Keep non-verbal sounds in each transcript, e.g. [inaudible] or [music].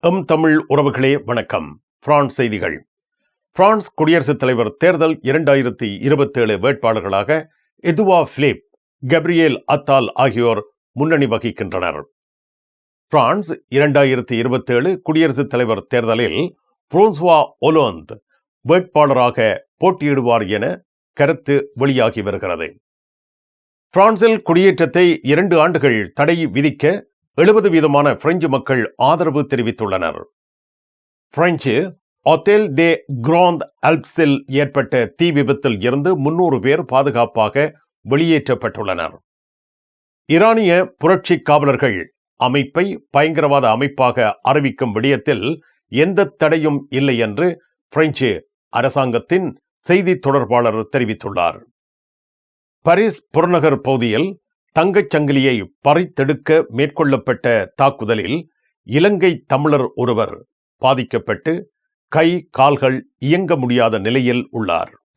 M Tamil உறவுகளே வணக்கம். France செய்திகள். பிரான்ஸ் குடியரசுத் தலைவர் தேர்தல் இரண்டாயிரத்தி இருபத்தேழு வேட்பாளர்களாக எதுவா பிலிப் கப்ரியேல் அத்தால் ஆகியோர் முன்னணி வகிக்கின்றனர். பிரான்ஸ் இரண்டாயிரத்தி இருபத்தேழு குடியரசுத் தலைவர் தேர்தலில் புரோன்சுவா ஒலோந்த் வேட்பாளராக போட்டியிடுவார் என கருத்து வெளியாகி வருகிறது. பிரான்சில் குடியேற்றத்தை இரண்டு ஆண்டுகள் தடை விதிக்க எழுபது வீதமான பிரெஞ்சு மக்கள் ஆதரவு தெரிவித்துள்ளனர். பிரெஞ்சு ஒத்தேல் தே கிராந்த் அல்ப்ஸில் ஏற்பட்ட தீ விபத்தில் இருந்து முன்னூறு பேர் பாதுகாப்பாக வெளியேற்றப்பட்டுள்ளனர். ஈரானிய புரட்சி காவலர்கள் அமைப்பை பயங்கரவாத அமைப்பாக அறிவிக்கும் விடயத்தில் எந்த தடையும் இல்லை என்று பிரெஞ்சு அரசாங்கத்தின் செய்தி தொடர்பாளர் தெரிவித்துள்ளார். பரிஸ் புறநகர் பகுதியில் தங்கச் சங்கிலியை பறித்தெடுக்க மேற்கொள்ளப்பட்ட தாக்குதலில் இலங்கை தமிழர் ஒருவர் பாதிக்கப்பட்டு கை கால்கள் இயங்க முடியாத நிலையில் உள்ளார்.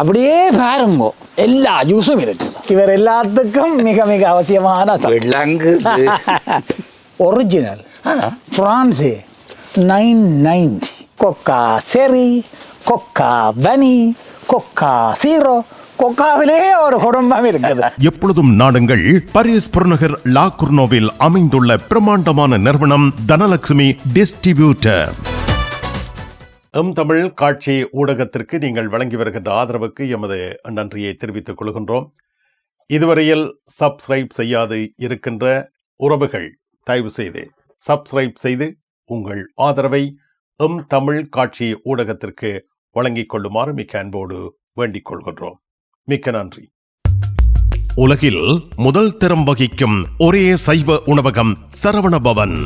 அப்படியே பாருங்கோ. எல்லா ஜூஸும் இருக்கு. இவர் எல்லாத்துக்கும் மிக மிக அவசியமான விலங்கு ஒரிஜினல் பிரான்ஸு நைன் நைன்டி கொக்கா செரி கொக்கா வனி கொக்கா சீரோ. கொக்காவிலே ஒரு குடும்பம் இருக்குது. [laughs] எப்பொழுதும் நாடுங்கள் பாரிஸ் புறநகர் லா குர்னோவில் அமைந்துள்ள பிரம்மாண்டமான நிறுவனம் தனலட்சுமி டிஸ்ட்ரிபியூட்டர். எம் தமிழ் காட்சி ஊடகத்திற்கு நீங்கள் வழங்கி வருகின்ற ஆதரவுக்கு எமது நன்றியை தெரிவித்துக் கொள்கின்றோம். இதுவரையில் சப்ஸ்கிரைப் செய்யாது இருக்கின்ற உறவுகள் தயவு செய்து சப்ஸ்கிரைப் செய்து உங்கள் ஆதரவை எம் தமிழ் காட்சி ஊடகத்திற்கு வழங்கிக் கொள்ளுமாறு மிக்க அன்போடு வேண்டிக் கொள்கின்றோம். மிக்க நன்றி. உலகில் முதல் திறம் வகிக்கும் ஒரே சைவ உணவகம் சரவணபவன்.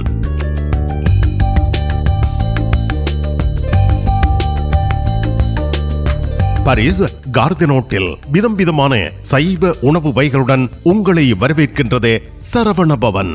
பாரிஸ் கார்தினோட்டில் விதம் விதமான சைவ உணவு வகைகளுடன் உங்களை வரவேற்கின்றது சரவணபவன்.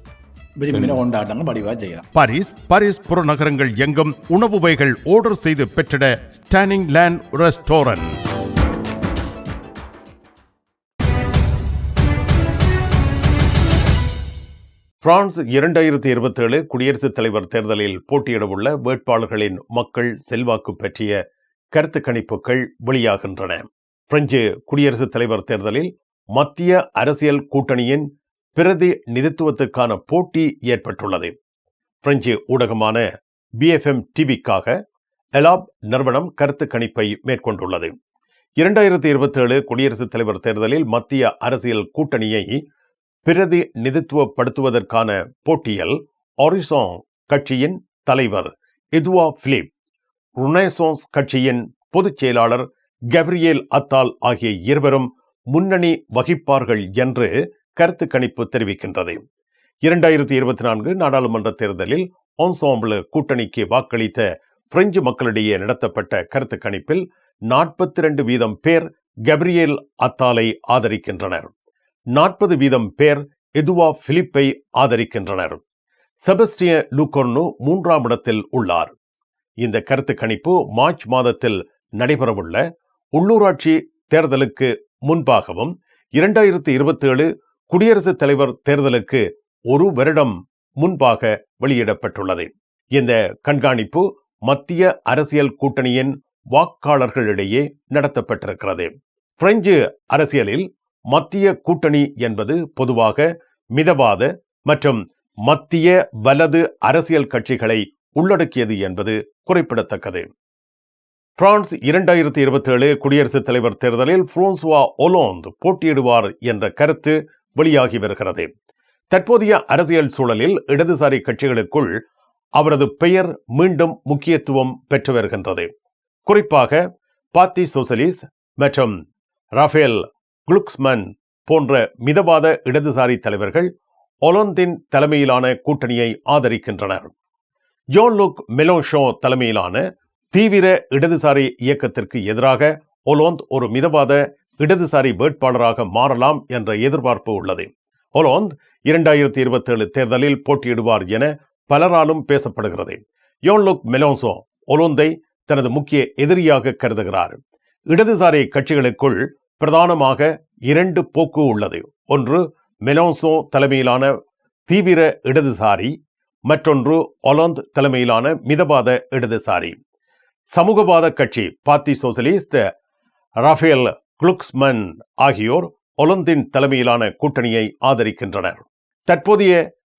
விரும்பின கொண்டாட்டங்கள் படிவா செய்யலாம். பாரிஸ் பாரிஸ் புறநகரங்கள் எங்கும் உணவு வகைகள் ஆர்டர் செய்து பெற்றிட ஸ்டானிங் லேண்ட் ரெஸ்டாரண்ட் பிரான்ஸ் இரண்டாயிரத்தி இருபத்தேழு குடியரசுத் தலைவர் தேர்தலில் போட்டியிடவுள்ள வேட்பாளர்களின் மக்கள் செல்வாக்கு பற்றிய கருத்து கணிப்புகள் வெளியாகின்றன. பிரெஞ்சு குடியரசுத் தலைவர் தேர்தலில் மத்திய அரசியல் கூட்டணியின் பிரதிநிதித்துவத்துக்கான போட்டி ஏற்பட்டுள்ளது. பிரெஞ்சு ஊடகமான பிஎஃப்எம் டிவிக்காக எலாப் நிறுவனம் கருத்து கணிப்பை மேற்கொண்டுள்ளது. இரண்டாயிரத்தி இருபத்தி ஏழு குடியரசுத் தலைவர் தேர்தலில் மத்திய அரசியல் கூட்டணியை பிரதி நிதித்துவப்படுத்துவதற்கான போட்டியில் ஒரிசாங் கட்சியின் தலைவர் எதுவா பிலிப் ருனேசோன்ஸ் கட்சியின் பொதுச் செயலாளர் கப்ரியேல் அத்தால் ஆகிய இருவரும் முன்னணி வகிப்பார்கள் என்று கருத்து கணிப்பு தெரிவிக்கின்றது. இரண்டாயிரத்தி இருபத்தி நான்கு நாடாளுமன்ற தேர்தலில் ஒன்சாம்பிள் கூட்டணிக்கு வாக்களித்த பிரெஞ்சு மக்களிடையே நடத்தப்பட்ட கருத்து கணிப்பில் நாற்பத்தி ரெண்டு வீதம் பேர் கப்ரியேல் அத்தாலை ஆதரிக்கின்றனர். நாற்பது வீதம் பேர் எதுவா பிலிப்பை ஆதரிக்கின்றனர். செபஸ்டிய லூகோர்னு மூன்றாம் இடத்தில் உள்ளார். இந்த கருத்து கணிப்பு மார்ச் மாதத்தில் நடைபெறவுள்ள உள்ளூராட்சி தேர்தலுக்கு முன்பாகவும் இரண்டாயிரத்தி இருபத்தி ஏழு குடியரசுத் தலைவர் தேர்தலுக்கு ஒரு வருடம் முன்பாக வெளியிடப்பட்டுள்ளது. இந்த கண்காணிப்பு மத்திய அரசியல் கூட்டணியின் வாக்காளர்களிடையே நடத்தப்பட்டிருக்கிறது. பிரெஞ்சு அரசியலில் மத்திய கூட்டணி என்பது பொதுவாக மிதவாத மற்றும் மத்திய வலது அரசியல் கட்சிகளை உள்ளடக்கியது என்பது குறிப்பிடத்தக்கது. பிரான்ஸ் இரண்டாயிரத்தி இருபத்தி ஏழு குடியரசுத் தலைவர் தேர்தலில் பிரான்சுவா ஒலோந்து போட்டியிடுவார் என்ற கருத்து வெளியாகி வருகிறது. தற்போதைய அரசியல் சூழலில் இடதுசாரி கட்சிகளுக்குள் அவரது பெயர் மீண்டும் முக்கியத்துவம் பெற்று வருகின்றது. குறிப்பாக பார்த்தி சோசலிஸ் மற்றும் ரஃபேல் குளுக்ஸ்மன் போன்ற மிதவாத இடதுசாரி தலைவர்கள் ஒலந்தின் தலைமையிலான கூட்டணியை ஆதரிக்கின்றனர். ஜோன் லுக் மெலோஷோ தலைமையிலான தீவிர இடதுசாரி இயக்கத்திற்கு எதிராக ஒலோந்த் ஒரு மிதவாத இடதுசாரி வேட்பாளராக மாறலாம் என்ற எதிர்பார்ப்பு உள்ளது. ஒலோந்த் இரண்டாயிரத்தி இருபத்தி ஏழு தேர்தலில் போட்டியிடுவார் என பலராலும் பேசப்படுகிறது. யோன்லுக் மெலோன்சோ ஒலோந்தை தனது முக்கிய எதிரியாக கருதுகிறார். இடதுசாரி கட்சிகளுக்குள் பிரதானமாக இரண்டு போக்கு உள்ளது. ஒன்று மெலோன்சோ தலைமையிலான தீவிர இடதுசாரி மற்றொன்று ஒலந்த் தலைமையிலான மிதவாத இடதுசாரி. சமூகவாத கட்சி பார்த்தி சோசலிஸ்ட் ரஃபேல் குளுக்ஸ்மன் ஆகியோர் ஒலந்தின் தலைமையிலான கூட்டணியை ஆதரிக்கின்றனர். தற்போதைய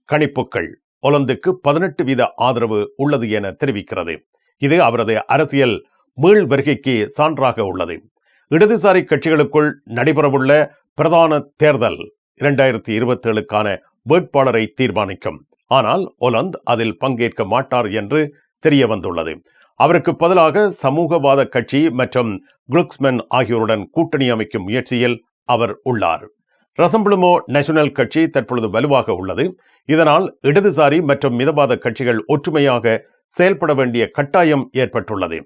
கணிப்புகள் ஒலந்துக்கு பதினெட்டு வீத ஆதரவு உள்ளது என தெரிவிக்கிறது. இது அவரது அரசியல் மீள் வருகைக்கு சான்றாக உள்ளது. இடதுசாரி கட்சிகளுக்குள் நடைபெறவுள்ள பிரதான தேர்தல் இரண்டாயிரத்தி இருபத்தி ஏழுக்கான வேட்பாளரை தீர்மானிக்கும். ஆனால் ஒலந்த் அதில் பங்கேற்க மாட்டார் என்று தெரிய வந்துள்ளது அவருக்கு பதிலாக சமூகவாத கட்சி மற்றும் குளுக்ஸ்மென் ஆகியோருடன் கூட்டணி அமைக்கும் முயற்சியில் அவர் உள்ளார். ரசம்பளுமோ நேஷனல் கட்சி தற்பொழுது வலுவாக உள்ளது. இதனால் இடதுசாரி மற்றும் மிதவாத கட்சிகள் ஒற்றுமையாக செயல்பட வேண்டிய கட்டாயம் ஏற்பட்டுள்ளது.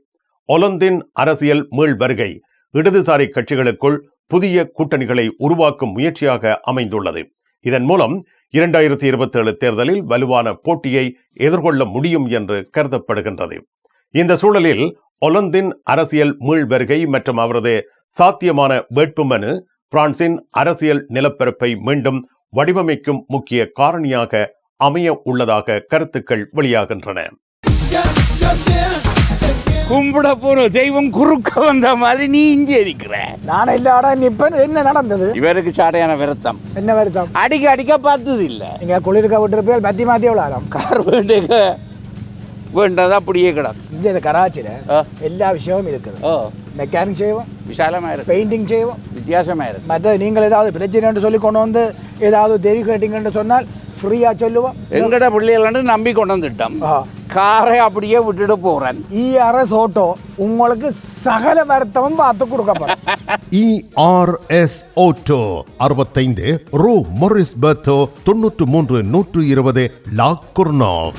ஒலந்தின் அரசியல் மீள் வருகை இடதுசாரி கட்சிகளுக்குள் புதிய கூட்டணிகளை உருவாக்கும் முயற்சியாக அமைந்துள்ளது. இதன் மூலம் இரண்டாயிரத்தி இருபத்தி ஏழு தேர்தலில் வலுவான போட்டியை எதிர்கொள்ள முடியும் என்று கருதப்படுகின்றது. இந்த சூழலில் ஒலந்தின் அரசியல் மீள் வருகை மற்றும் அவரது சாத்தியமான வேட்புமனு பிரான்சின் அரசியல் நிலப்பரப்பை மீண்டும் வடிவமைக்கும் முக்கிய காரணியாக அமைய உள்ளதாக கருத்துக்கள் வெளியாகின்றன. கும்பிட போற தெய்வம் குறுக்க வந்த மாதிரி நீ இங்கே இருக்கிற. நான் இல்லாடா நிப்பேன் என்ன நடந்தது? இவருக்கு சாடையான விரத்தம். என்ன வருத்தம்? அடிக்க அடிக்க பார்த்தது இல்ல. நீங்க குளிர்க்க விட்டுருப்பீங்க மத்தி மாத்தி எவ்வளோ ஆகும் கார் வேண்டுக வேண்டது அப்படியே கிடக்கும் இங்கே இந்த கராச்சியில் ஆ. எல்லா விஷயமும் இருக்குது ஓ மெக்கானிக் செய்வோம் விசாலமா இருக்கு பெயிண்டிங் செய்வோம் வித்தியாசமா இருக்கு மற்ற நீங்கள் ஏதாவது பிரச்சனைன்னு சொல்லி கொண்டு வந்து ஏதாவது தெரி கேட்டீங்கன்னு சொன்னால் ஃப்ரீயாக சொல்லுவோம் எங்கட பிள்ளைகள் நம்பி கொண்டு வந்துட்டோம். காரை அப்படியே விட்டுட்டு போறேன் இஆர்எஸ் ஓட்டோ உங்களுக்கு சகல வருத்தமும் பார்த்து கொடுக்கப்படும் இஆர்எஸ் ஓட்டோ அறுபத்தைந்து ரூ மொரிஸ் பர்த்தோ தொன்னூற்று மூன்று நூற்று இருபது லா குர்னாவ்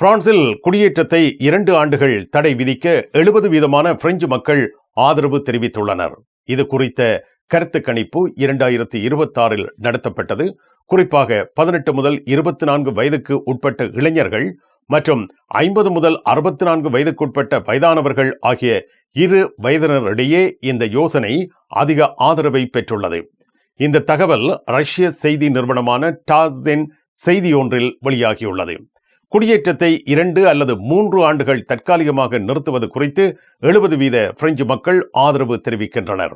பிரான்சில் குடியேற்றத்தை இரண்டு ஆண்டுகள் தடை விதிக்க எழுபது வீதமான பிரெஞ்சு மக்கள் ஆதரவு தெரிவித்துள்ளனர். இது குறித்த கருத்து கணிப்பு இரண்டாயிரத்தி இருபத்தி ஆறில் நடத்தப்பட்டது. குறிப்பாக பதினெட்டு முதல் இருபத்தி நான்கு வயதுக்கு உட்பட்ட இளைஞர்கள் மற்றும் ஐம்பது முதல் அறுபத்தி நான்கு வயதுக்குட்பட்ட வயதானவர்கள் ஆகிய இரு வயதினரிடையே இந்த யோசனை அதிக ஆதரவை பெற்றுள்ளது. இந்த தகவல் ரஷ்ய செய்தி நிறுவனமான டாஸ்தென் செய்தியொன்றில் வெளியாகியுள்ளது. குடியேற்றத்தை இரண்டு அல்லது மூன்று ஆண்டுகள் தற்காலிகமாக நிறுத்துவது குறித்து எழுபது வீத பிரெஞ்சு மக்கள் ஆதரவு தெரிவிக்கின்றனர்.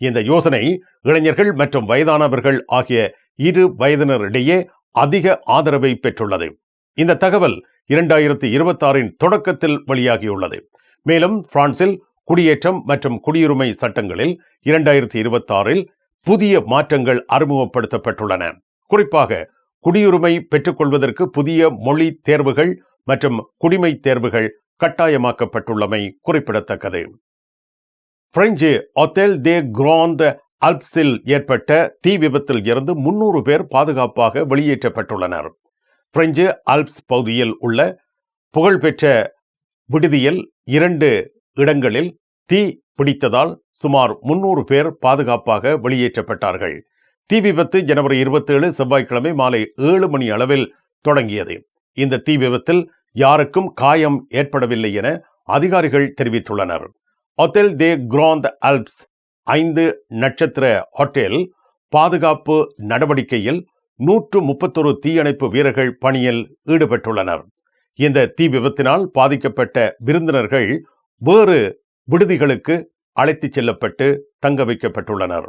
இந்த யோசனை இளைஞர்கள் மற்றும் வயதானவர்கள் ஆகிய இரு வயதினரிடையே அதிக ஆதரவை பெற்றுள்ளது. இந்த தகவல் இரண்டாயிரத்தி இருபத்தாறின் தொடக்கத்தில் வெளியாகியுள்ளது. மேலும் பிரான்சில் குடியேற்றம் மற்றும் குடியுரிமை சட்டங்களில் இரண்டாயிரத்தி இருபத்தாறில் புதிய மாற்றங்கள் அறிமுகப்படுத்தப்பட்டுள்ளன. குறிப்பாக குடியுரிமை பெற்றுக்கொள்வதற்கு புதிய மொழி தேர்வுகள் மற்றும் குடிமை தேர்வுகள் கட்டாயமாக்கப்பட்டுள்ளமை குறிப்பிடத்தக்கது. பிரெஞ்சு ஒத்தேல் தே கிராண்ட் அல்ப்ஸில் ஏற்பட்ட தீ விபத்தில் இருந்து முன்னூறு பேர் பாதுகாப்பாக வெளியேற்றப்பட்டுள்ளனர். பிரெஞ்சு அல்ப்ஸ் பகுதியில் உள்ள புகழ்பெற்ற விடுதியில் இரண்டு இடங்களில் தீ பிடித்ததால் சுமார் முன்னூறு பேர் பாதுகாப்பாக வெளியேற்றப்பட்டார்கள். தீ விபத்து ஜனவரி இருபத்தேழு செவ்வாய்க்கிழமை மாலை ஏழு மணி அளவில் தொடங்கியது. இந்த தீ விபத்தில் யாருக்கும் காயம் ஏற்படவில்லை என அதிகாரிகள் தெரிவித்துள்ளனர். ஒத்தெல் தே கிராந்த் அல்ப்ஸ் ஐந்து நட்சத்திர ஹோட்டல் பாதுகாப்பு நடவடிக்கையில் நூற்று முப்பத்தொரு தீயணைப்பு வீரர்கள் பணியில் ஈடுபட்டுள்ளனர். இந்த தீ விபத்தினால் பாதிக்கப்பட்ட விருந்தினர்கள் வேறு விடுதிகளுக்கு அழைத்துச் செல்லப்பட்டு தங்க வைக்கப்பட்டுள்ளனர்.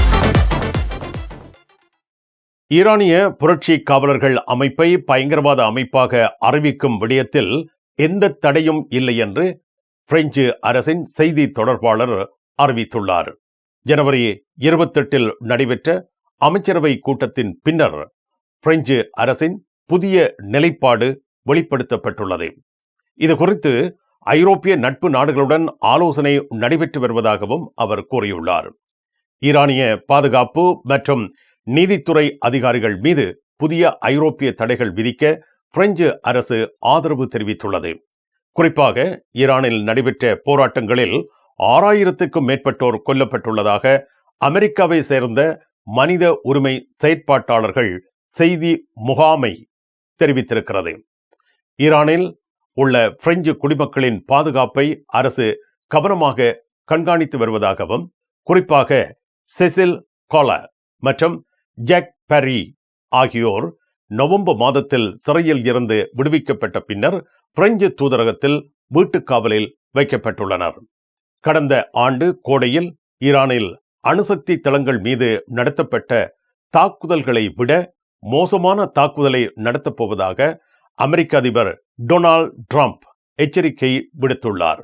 ஈரானிய புரட்சி காவலர்கள் அமைப்பை பயங்கரவாத அமைப்பாக அறிவிக்கும் விடயத்தில் எந்த தடையும் இல்லை என்று பிரெஞ்சு அரசின் செய்தி தொடர்பாளர் அறிவித்துள்ளார். ஜனவரி இருபத்தெட்டில் நடைபெற்ற அமைச்சரவை கூட்டத்தின் பின்னர் பிரெஞ்சு அரசின் புதிய நிலைப்பாடு வெளிப்படுத்தப்பட்டுள்ளது. இது குறித்து ஐரோப்பிய நட்பு நாடுகளுடன் ஆலோசனை நடைபெற்று வருவதாகவும் அவர் கூறியுள்ளார். ஈரானிய பாதுகாப்பு மற்றும் நீதித்துறை அதிகாரிகள் மீது புதிய ஐரோப்பிய தடைகள் விதிக்க பிரெஞ்சு அரசு ஆதரவு தெரிவித்துள்ளது. குறிப்பாக ஈரானில் நடைபெற்ற போராட்டங்களில் ஆறாயிரத்துக்கும் மேற்பட்டோர் கொல்லப்பட்டுள்ளதாக அமெரிக்காவை சேர்ந்த மனித உரிமை செயற்பாட்டாளர்கள் செய்தி முகாமை தெரிவித்திருக்கிறது. ஈரானில் உள்ள பிரெஞ்சு குடிமக்களின் பாதுகாப்பை அரசு கவனமாக கண்காணித்து வருவதாகவும் குறிப்பாக செசில் கோலர் மற்றும் ஜாக் பெரி ஆகியோர் நவம்பர் மாதத்தில் சிறையில் இருந்து விடுவிக்கப்பட்ட பின்னர் பிரெஞ்சு தூதரகத்தில் வீட்டுக்காவலில் வைக்கப்பட்டுள்ளனர். கடந்த ஆண்டு கோடையில் ஈரானில் அணுசக்தி தளங்கள் மீது நடத்தப்பட்ட தாக்குதல்களை விட மோசமான தாக்குதலை நடத்தப்போவதாக அமெரிக்க அதிபர் டொனால்ட் ட்ரம்ப் எச்சரிக்கை விடுத்துள்ளார்.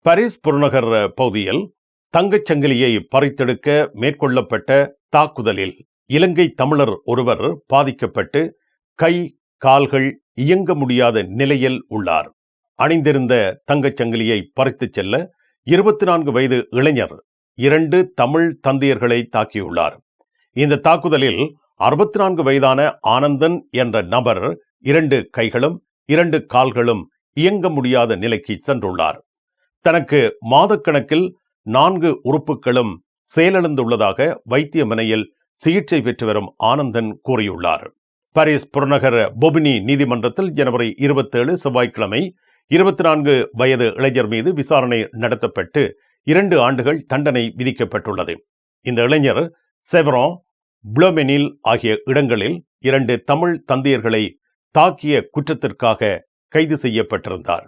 பாரிஸ் புறநகர் பகுதியில் தங்கச் சங்கிலியை பறித்தெடுக்க மேற்கொள்ளப்பட்ட தாக்குதலில் இலங்கை தமிழர் ஒருவர் பாதிக்கப்பட்டு கை கால்கள் இயங்க முடியாத நிலையில் உள்ளார். அணிந்திருந்த தங்கச் சங்கிலியை பறித்துச் செல்ல இருபத்தி நான்கு வயது இளைஞர் இரண்டு தமிழ் தந்தையர்களை தாக்கியுள்ளார். இந்த தாக்குதலில் அறுபத்தி நான்கு வயதான ஆனந்தன் என்ற நபர் இரண்டு கைகளும் இரண்டு கால்களும் இயங்க முடியாத நிலைக்கு சென்றுள்ளார். தனக்கு மாதக்கணக்கில் நான்கு உறுப்புகளும் செயலிழந்துள்ளதாக வைத்தியமனையில் சிகிச்சை பெற்று வரும் ஆனந்தன் கூறியுள்ளார். பாரிஸ் புறநகர பொபினி நீதிமன்றத்தில் ஜனவரி இருபத்தேழு செவ்வாய்க்கிழமை இருபத்தி நான்கு வயது இளைஞர் மீது விசாரணை நடத்தப்பட்டு இரண்டு ஆண்டுகள் தண்டனை விதிக்கப்பட்டுள்ளது. இந்த இளைஞர் செவ்ரோ புளோமெனில் ஆகிய இடங்களில் இரண்டு தமிழ் தந்தையர்களை தாக்கிய குற்றத்திற்காக கைது செய்யப்பட்டிருந்தார்.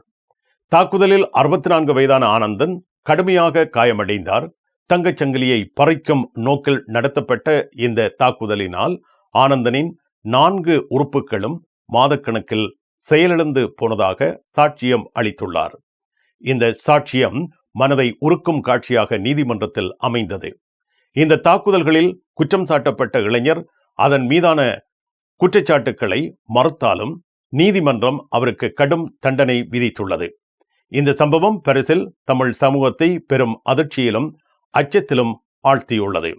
தாக்குதலில் அறுபத்தி நான்கு வயதான ஆனந்தன் கடுமையாக காயமடைந்தார். தங்கச் சங்கிலியை பறிக்கும் நோக்கில் நடத்தப்பட்ட இந்த தாக்குதலினால் ஆனந்தனின் நான்கு உறுப்புகளும் மாதக்கணக்கில் செயலிழந்து போனதாக சாட்சியம் அளித்துள்ளார். இந்த சாட்சியம் மனதை உருக்கும் காட்சியாக நீதிமன்றத்தில் அமைந்தது. இந்த தாக்குதல்களில் குற்றம் சாட்டப்பட்ட இளைஞர் அதன் மீதான குற்றச்சாட்டுக்களை மறுத்தாலும் நீதிமன்றம் அவருக்கு கடும் தண்டனை விதித்துள்ளது. இந்த சம்பவம் பரிசில் தமிழ் சமூகத்தை பெரும் அதிர்ச்சியிலும் அச்சத்திலும் ஆழ்த்தியுள்ளது.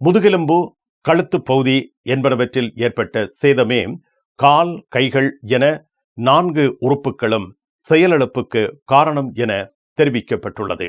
முதுகெலும்பு கழுத்து பகுதி என்பனவற்றில் ஏற்பட்ட சேதமே கால் கைகள் என நான்கு உறுப்புகளும் செயலிழப்புக்கு காரணம் என தெரிவிக்கப்பட்டுள்ளது.